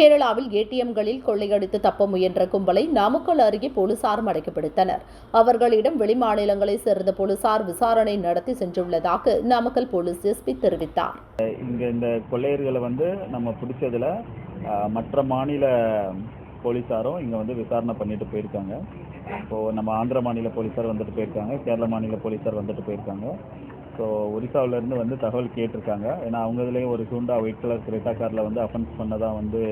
கேரளாவில் ஏடிஎம்களில் கொள்ளையடித்து தப்ப முயன்ற கும்பலை நாமக்கல் அருகே போலீசார் மடக்கிப்பிடித்தனர். அவர்களிடம் வெளிமாநிலங்களைச் சேர்ந்த போலீசார் விசாரணை நடத்தி சென்றுள்ளதாக நாமக்கல் போலீஸ் எஸ்பி தெரிவித்தார். இங்கே இந்த கொள்ளையர்களை வந்து நம்ம பிடிச்சதுல மற்ற மாநில போலீஸாரும் இங்கே வந்து விசாரணை பண்ணிட்டு போயிருக்காங்க. இப்போது நம்ம ஆந்திர மாநில போலீஸார் வந்துட்டு போயிருக்காங்க கேரள மாநில போலீஸார் வந்துட்டு போயிருக்காங்க. ஸோ ஒரிசாவிலேருந்து வந்து தகவல் கேட்டிருக்காங்க. ஏன்னா அவங்க இதுலேயும் ஒரு ஹூண்டா ஒயிட் கலர் கிரெட்டா காரில் வந்து அஃபென்ஸ் பண்ணதாக வந்து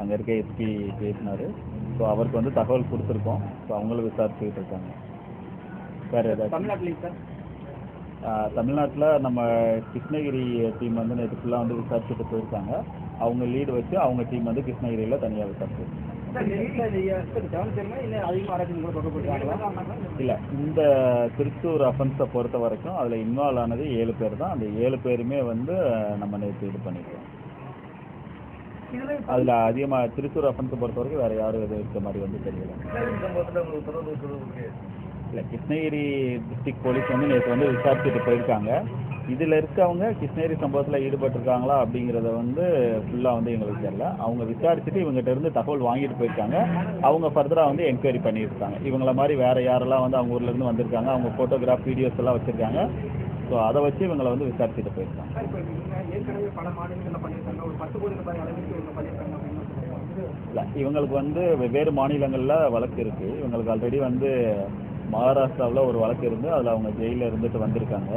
அங்கே இருக்க எஸ்பி பேசினார். ஸோ அவருக்கு வந்து தகவல் கொடுத்துருக்கோம். ஸோ அவங்களும் விசாரிச்சுக்கிட்டு இருக்காங்க. வேறு ஏதாச்சும்? சார்? தமிழ்நாட்டில் நம்ம கிருஷ்ணகிரி டீம் வந்து நேற்று ஃபுல்லாக வந்து விசாரிச்சுட்டு போயிருக்காங்க. அவங்க லீடு வச்சு அவங்க டீம் வந்து கிருஷ்ணகிரியில் தனியாக விசாரிச்சு இல்லை இந்த திருச்சூர் அஃபென்ஸை பொறுத்த வரைக்கும் அதில் இன்வால்வ் ஆனது ஏழு பேர் தான். அந்த ஏழு பேருமே வந்து நம்ம நேற்று இது இதில் அதில் அதிகமாக திருச்சூர் அஃபென்ஸை பொறுத்த வரைக்கும் வேறு யாரும் எதுவும் இருக்க மாதிரி வந்து தெரியல. இல்லை கிருஷ்ணகிரி டிஸ்ட்ரிக்ட் போலீஸ் வந்து நேற்று வந்து விசாரிச்சுட்டு போயிருக்காங்க. இதில் இருக்கவங்க கிருஷ்ணகிரி சம்பவத்தில் ஈடுபட்டிருக்காங்களா அப்படிங்கிறத வந்து ஃபுல்லாக வந்து எங்களுக்கு தெரியல. அவங்க விசாரிச்சுட்டு இவங்ககிட்ட இருந்து தகவல் வாங்கிட்டு போயிருக்காங்க. அவங்க ஃபர்தராக வந்து என்கொயரி பண்ணியிருக்காங்க. இவங்கள மாதிரி வேறு யாரெல்லாம் வந்து அவங்க ஊர்லேருந்து வந்திருக்காங்க அவங்க ஃபோட்டோகிராஃப் வீடியோஸ் எல்லாம் வச்சுருக்காங்க. ஸோ அதை வச்சு இவங்களை வந்து விசாரிச்சுட்டு போயிருக்காங்க. இல்லை இவங்களுக்கு வந்து வெவ்வேறு மாநிலங்களில் வழக்கு இருக்குது இவங்களுக்கு ஆல்ரெடி வந்து மகாராஷ்டிராவில் ஒரு வழக்கு இருந்து அதில் அவங்க ஜெயிலில் இருந்துட்டு வந்திருக்காங்க.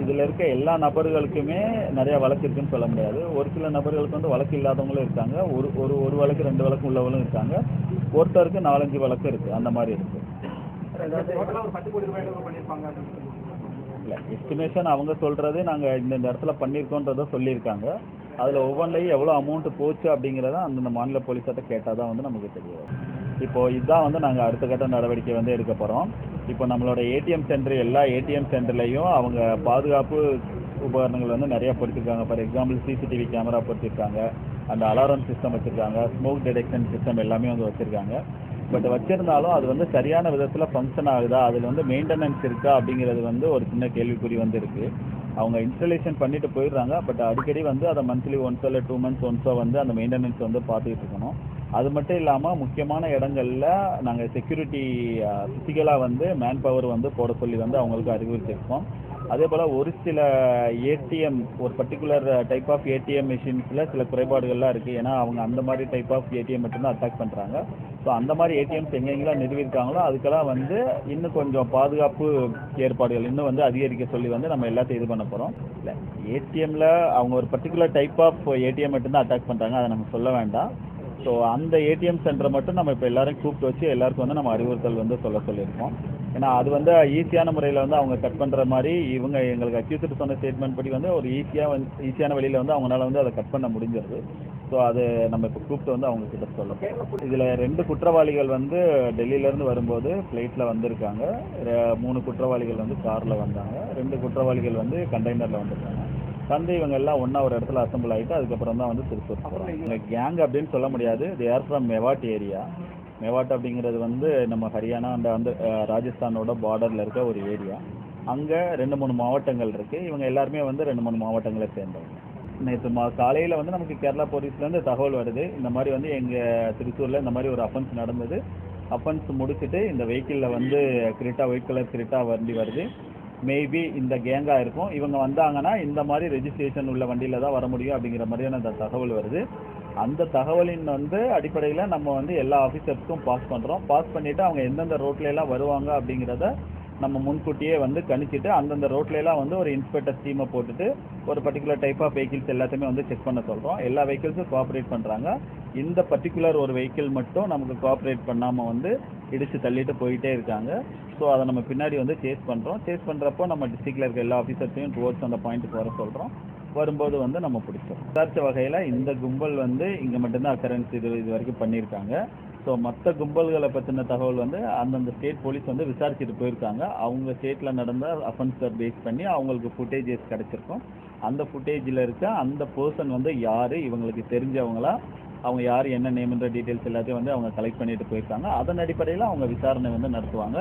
இதில் இருக்க எல்லா நபர்களுக்குமே நிறைய வழக்கு இருக்குன்னு சொல்ல முடியாது. ஒரு சில நபர்களுக்கு வந்து வழக்கு இல்லாதவங்களும் இருக்காங்க. ஒரு ஒரு ஒரு வழக்கு ரெண்டு வழக்கு உள்ளவங்களும் இருக்காங்க. ஒருத்தருக்கு நாலஞ்சு வழக்கு இருக்குது அந்த மாதிரி இருக்குது இல்லை எஸ்டிமேஷன் அவங்க சொல்கிறது நாங்கள் இந்த இடத்துல பண்ணியிருக்கோன்றதை சொல்லியிருக்காங்க. அதில் ஒவ்வொன்றையும் எவ்வளோ அமௌண்ட் போச்சு அப்படிங்கிறத அந்தந்த மாநில போலீஸார்ட்ட கேட்டால் தான் வந்து நமக்கு தெரியும். இப்போ இதுதான் வந்து நாங்கள் அடுத்த கட்ட நடவடிக்கை வந்து எடுக்க போகிறோம் இப்போ நம்மளோட ஏடிஎம் சென்டர் எல்லா ஏடிஎம் சென்டர்லையும் அவங்க பாதுகாப்பு உபகரணங்கள் வந்து நிறைய பொறுத்திருக்காங்க ஃபார் எக்ஸாம்பிள் சிசிடிவி கேமரா பொறுத்திருக்காங்க அந்த அலாரம் சிஸ்டம் வச்சுருக்காங்க. ஸ்மோக் டிடெக்ஷன் சிஸ்டம் எல்லாமே வந்து வச்சுருக்காங்க. பட் வச்சிருந்தாலும் அது வந்து சரியான விதத்தில் ஃபங்க்ஷன் ஆகுதா? அதில் வந்து மெயின்டெனன்ஸ் இருக்கா? அப்படிங்கிறது வந்து ஒரு சின்ன கேள்விக்குறி வந்து இருக்குது அவங்க இன்ஸ்டலேஷன் பண்ணிட்டு போயிடுறாங்க. பட் அடிக்கடி வந்து அதை மந்த்லி ஒன்ஸோ இல்லை டூ மந்த்ஸ் ஒன்ஸோ வந்து அந்த மெயின்டெனன்ஸ் வந்து பார்த்துக்கிட்டு இருக்கணும். அது மட்டும் இல்லாமல் முக்கியமான இடங்கள்ல நாங்கள் செக்யூரிட்டி ஃபிசிக்கலாக வந்து மேன் பவர் வந்து போட சொல்லி வந்து அவங்களுக்கு அறிவுறுத்திருக்கோம். அதே போல் ஒரு சில ஏடிஎம் ஒரு பர்டிகுலர் டைப் ஆஃப் ஏடிஎம் மிஷின்ஸில் சில குறைபாடுகள்லாம் இருக்குது ஏன்னா அவங்க அந்த மாதிரி டைப் ஆஃப் ஏடிஎம் மட்டும்தான் அட்டாக் பண்ணுறாங்க ஸோ அந்த மாதிரி ஏடிஎம்ஸ் எங்கெங்கெல்லாம் நிறுவிருக்காங்களோ அதுக்கெல்லாம் வந்து இன்னும் கொஞ்சம் பாதுகாப்பு ஏற்பாடுகள் இன்னும் வந்து அதிகரிக்க சொல்லி வந்து நம்ம எல்லாத்தையும் இது பண்ண போகிறோம் இல்லை ஏடிஎம்மில் அவங்க ஒரு பர்டிகுலர் டைப் ஆஃப் ஏடிஎம் மட்டும்தான் அட்டாக் பண்ணுறாங்க அதை நம்ம சொல்ல வேண்டாம். ஸோ அந்த ஏடிஎம் சென்டரை மட்டும் நம்ம இப்போ எல்லாரும் கூப்பிட்டு வச்சு எல்லாருக்கும் வந்து நம்ம அறிவுறுத்தல் வந்து சொல்ல சொல்லியிருக்கோம். ஏன்னா அது வந்து ஈஸியான முறையில் வந்து அவங்க கட் பண்ணுற மாதிரி இவங்க எங்களுக்கு அக்யூஸ்ட் சொன்ன ஸ்டேட்மெண்ட் படி வந்து ஒரு ஈஸியாக வந்து ஈஸியான வழியில் வந்து அவங்களால வந்து அதை கட் பண்ண முடிஞ்சிருது. ஸோ அது நம்ம இப்போ கூப்பிட்டு வந்து அவங்க கிட்ட சொல்லலாம் இதில் ரெண்டு குற்றவாளிகள் வந்து டெல்லியிலேருந்து வரும்போது ஃப்ளைட்டில் வந்திருக்காங்க. மூணு குற்றவாளிகள் வந்து காரில் வந்தாங்க. ரெண்டு குற்றவாளிகள் வந்து கண்டெய்னரில் வந்திருக்காங்க. வந்து இவங்க எல்லாம் ஒன்றா ஒரு இடத்துல அசம்பிள் ஆகிட்டு அதுக்கப்புறம் தான் வந்து திருப்பூர் போகிறாங்க இவங்க கேங் அப்படின்னு சொல்ல முடியாது. They are from Mewat area Mewat அப்படிங்கிறது வந்து நம்ம ஹரியானா அந்த அந்த ராஜஸ்தானோட பார்டரில் இருக்க ஒரு ஏரியா அங்கே ரெண்டு மூணு மாவட்டங்கள் இருக்குது இவங்க எல்லாருமே வந்து ரெண்டு மூணு மாவட்டங்களை சேர்ந்தவங்க. நேற்று மா காலையில் வந்து நமக்கு கேரளா போலீஸ்லேருந்து தகவல் வருது. இந்த மாதிரி வந்து எங்கள் திருச்சூரில் இந்த மாதிரி ஒரு அஃபென்ஸ் நடந்தது. அஃபென்ஸ் முடிச்சுட்டு இந்த வெஹிக்கிளில் வந்து கிரிட்டா ஒயிட் கலர் கிரிட்டா வண்டி வருது. மேபி இந்த கேங்காக இருக்கும். இவங்க வந்தாங்கன்னா இந்த மாதிரி ரெஜிஸ்ட்ரேஷன் உள்ள வண்டியில் தான் வர முடியும் அப்படிங்கிற மாதிரியான அந்த தகவல் வருது. அந்த தகவலின் வந்து அடிப்படையில் நம்ம வந்து எல்லா ஆஃபீஸர்ஸ்க்கும் பாஸ் பண்ணுறோம் பாஸ் பண்ணிவிட்டு அவங்க எந்தெந்த ரோட்ல வருவாங்க அப்படிங்கிறத நம்ம முன்கூட்டியே வந்து கணிச்சிட்டு அந்தந்த ரோட்ல வந்து ஒரு இன்ஸ்பெக்டர் டீமை போட்டுட்டு ஒரு பர்டிகுலர் டைப் ஆஃப் வெஹிக்கிள்ஸ் எல்லாத்தையுமே வந்து செக் பண்ண சொல்கிறோம் எல்லா வெஹிக்கிள்ஸும் கோஆப்ரேட் பண்ணுறாங்க இந்த பர்டிகுலர் ஒரு வெஹிக்கிள் மட்டும் நமக்கு கோஆப்ரேட் பண்ணாமல் வந்து இடித்து தள்ளிட்டு போயிட்டே இருக்காங்க. ஸோ அதை நம்ம பின்னாடி வந்து சேஸ் பண்ணுறோம் சேஸ் பண்ணுறப்போ நம்ம டிஸ்ட்ரிக்டில் இருக்க எல்லா ஆஃபீஸர்ஸையும் டுவோர்ட்ஸ் அந்த பாயிண்ட்டுக்கு வர சொல்கிறோம் வரும்போது வந்து நம்ம பிடிச்சோம் விசாரித்த வகையில் இந்த கும்பல் வந்து இங்கே மட்டும்தான் அக்கரன்ஸ் இது இது வரைக்கும் பண்ணியிருக்காங்க. ஸோ ஸோ மற்ற கும்பல்களை பற்றின தகவல் வந்து அந்தந்த ஸ்டேட் போலீஸ் வந்து விசாரிச்சுட்டு போயிருக்காங்க. அவங்க ஸ்டேட்டில் நடந்த அஃபென்ஸை பேஸ் பண்ணி அவங்களுக்கு ஃபுட்டேஜஸ் கிடச்சிருக்கும். அந்த ஃபுட்டேஜில் இருக்க அந்த பர்சன் வந்து யார்? இவங்களுக்கு தெரிஞ்சவங்களா? அவங்க யார் என்ன நேம்ன்ற டீட்டெயில்ஸ் எல்லாத்தையும் வந்து அவங்க கலெக்ட் பண்ணிட்டு போயிருக்காங்க. அதன் அடிப்படையில் அவங்க விசாரணை வந்து நடத்துவாங்க.